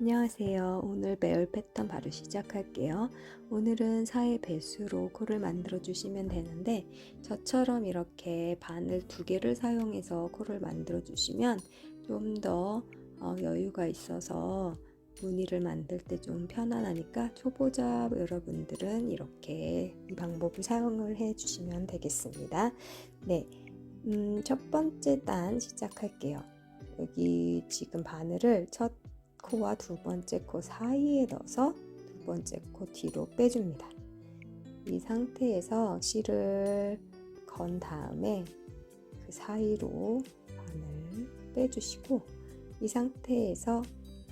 안녕하세요. 오늘 배울 패턴 바로 시작할게요. 오늘은 사의 배수로 코를 만들어 주시면 되는데 저처럼 이렇게 바늘 두 개를 사용해서 코를 만들어 주시면 좀 더 여유가 있어서 무늬를 만들 때 좀 편안하니까 초보자 여러분들은 이렇게 이 방법을 사용을 해 주시면 되겠습니다. 네. 음, 첫 번째 단 시작할게요. 여기 지금 바늘을 첫 코와 두 번째 코 사이에 넣어서 두 번째 코 뒤로 빼줍니다. 이 상태에서 실을 건 다음에 그 사이로 바늘 빼주시고 이 상태에서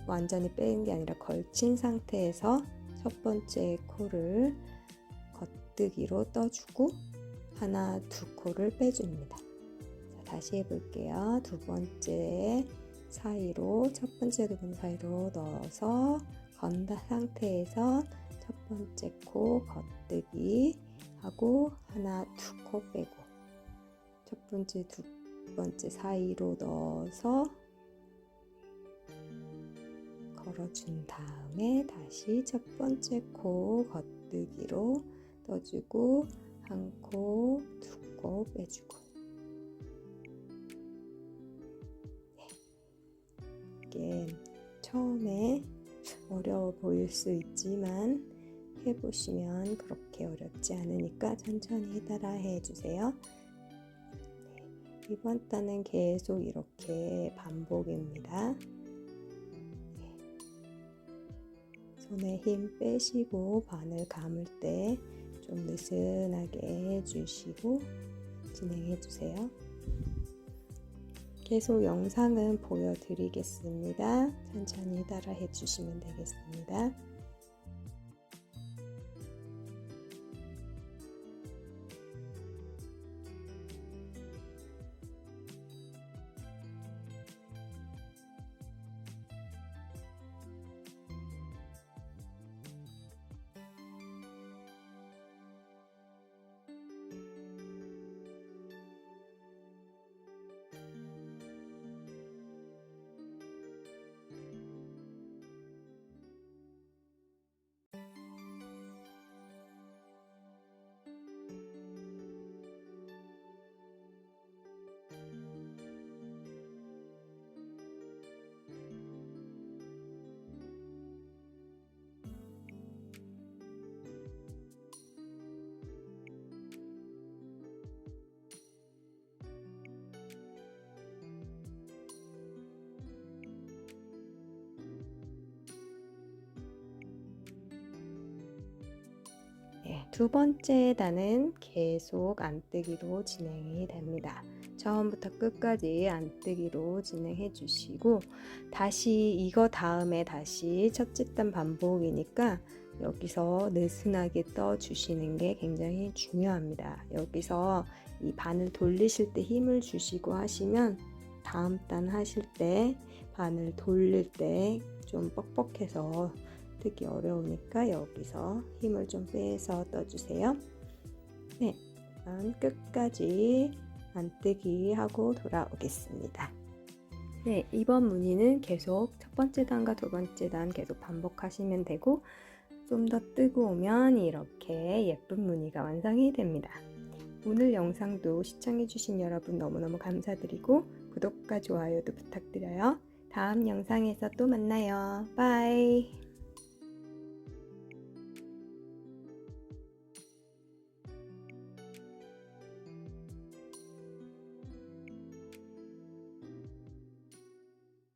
완전히 빼는 게 아니라 걸친 상태에서 첫 번째 코를 겉뜨기로 떠주고 하나, 두 코를 빼줍니다. 자, 다시 해볼게요. 두 번째 사이로 첫 번째 두 번째 사이로 넣어서 건 상태에서 첫 번째 코 겉뜨기 하고 하나 두 코 빼고 첫 번째 두 번째 사이로 넣어서 걸어준 다음에 다시 첫 번째 코 겉뜨기로 떠주고 한 코, 두 코 빼주고 이게 처음에 어려워 보일 수 있지만 해보시면 그렇게 어렵지 않으니까 천천히 따라 해 주세요. 네, 이번 단은 계속 이렇게 반복입니다. 네, 손에 힘 빼시고 바늘 감을 때 좀 느슨하게 해주시고 진행해 주세요. 계속 영상은 보여드리겠습니다. 천천히 따라 해 주시면 되겠습니다. 네, 두 번째 단은 계속 안뜨기로 진행이 됩니다. 처음부터 끝까지 안뜨기로 진행해 주시고 다시 이거 다음에 다시 첫째 단 반복이니까 여기서 느슨하게 떠 주시는 게 굉장히 중요합니다. 여기서 이 바늘 돌리실 때 힘을 주시고 하시면 다음 단 하실 때 바늘 돌릴 때 좀 뻑뻑해서 뜨기 어려우니까 여기서 힘을 좀 빼서 떠주세요. 네, 그럼 끝까지 안뜨기 하고 돌아오겠습니다. 네, 이번 무늬는 계속 첫 번째 단과 두 번째 단 계속 반복하시면 되고 좀 더 뜨고 오면 이렇게 예쁜 무늬가 완성이 됩니다. 오늘 영상도 시청해주신 여러분 너무너무 감사드리고 구독과 좋아요도 부탁드려요. 다음 영상에서 또 만나요. 바이.